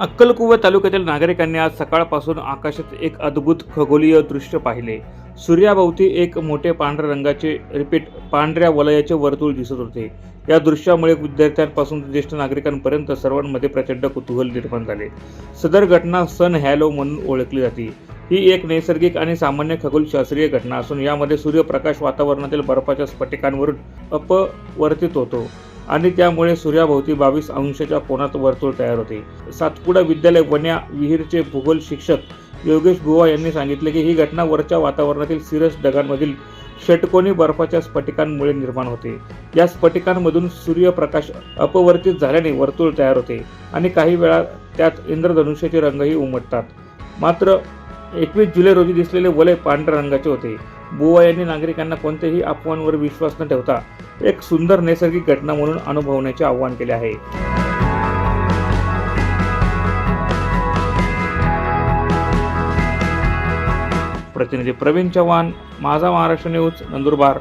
अक्कलकुवा तालुक्यातील नागरिकांनी आज सकाळपासून आकाशात एक अद्भुत खगोलीय दृश्य पाहिले. सूर्याभोवती एक मोठे पांढऱ्या रंगाचे रिपीट पांढऱ्या वलयाचे वर्तुळ दिसत होते. या दृश्यामुळे विद्यार्थ्यांपासून ज्येष्ठ नागरिकांपर्यंत सर्वांमध्ये प्रचंड कुतूहल निर्माण झाले. सदर घटना सन हॅलो म्हणून ओळखली जाते. ही एक नैसर्गिक आणि सामान्य खगोलशास्त्रीय घटना असून यामध्ये सूर्यप्रकाश वातावरणातील बर्फाच्या स्फटिकांवरून अपवर्तित होतो. आणि त्यामुळे सूर्याभोवती बावीस अंशाच्या कोणात वर्तुळ तयार होते. सातपुडा विद्यालय वन्या विहीरचे भूगोल शिक्षक योगेश बुवा यांनी सांगितले की ही घटना वरच्या वातावरणातील सिरस ढगांमधील षटकोनी बर्फाच्या स्फटिकांमुळे निर्माण होते. या स्फटिकांमधून सूर्यप्रकाश अपवर्तित झाल्याने वर्तुळ तयार होते आणि काही वेळा त्यात इंद्रधनुष्याचे रंगही उमटतात. मात्र एकवीस जुलै रोजी दिसलेले वलय पांढऱ्या रंगाचे होते. बुवा यांनी नागरिकांना कोणत्याही अफवांवर विश्वास न ठेवता एक सुंदर नैसर्गिक घटना म्हणून अनुभवण्याचे आवाहन केले आहे. प्रतिनिधी प्रवीण चव्हाण माझा महाराष्ट्र न्यूज नंदुरबार.